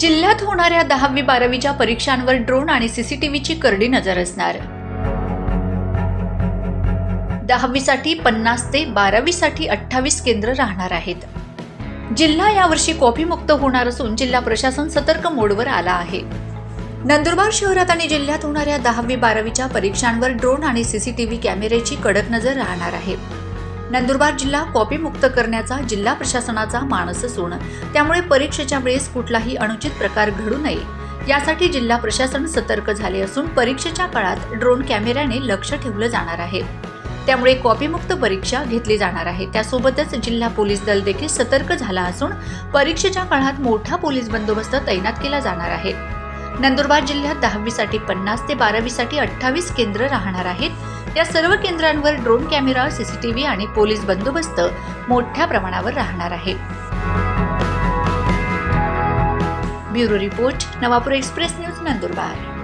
जिल्ह्यात होणाऱ्या दहावी बारावीच्या परीक्षांवर ड्रोन आणि सीसीटीव्हीची करडी नजर असणार. दहावीसाठी पन्नास ते बारावीसाठी अठ्ठावीस केंद्र राहणार आहेत. जिल्हा यावर्षी कॉफीमुक्त होणार असून जिल्हा प्रशासन सतर्क मोडवर आला आहे. नंदुरबार शहरात आणि जिल्ह्यात होणाऱ्या दहावी बारावीच्या परीक्षांवर ड्रोन आणि सीसीटीव्ही कॅमेऱ्याची कडक नजर राहणार आहे. नंदुरबार जिल्हा कॉपीमुक्त करण्याचा जिल्हा प्रशासनाचा मानस असून त्यामुळे परीक्षेच्या वेळेस कुठलाही अनुचित प्रकार घडू नये. यासाठी जिल्हा प्रशासन सतर्क झाले असून परीक्षेच्या काळात ड्रोन कॅमेऱ्याने लक्ष ठेवलं जाणार आहे. त्यामुळे कॉपीमुक्त परीक्षा घेतली जाणार आहे. त्यासोबतच जिल्हा पोलीस दल देखील सतर्क झाला असून परीक्षेच्या काळात मोठा पोलीस बंदोबस्त तैनात केला जाणार आहे. नंदुरबार जिल्ह्यात दहावीसाठी पन्नास ते बारावीसाठी अठ्ठावीस केंद्र राहणार आहेत. या सर्व केंद्रांवर ड्रोन कॅमेरा सीसीटीव्ही आणि पोलीस बंदोबस्त मोठ्या प्रमाणावर राहणार आहे. Bureau report Navapur express news Nandurbar.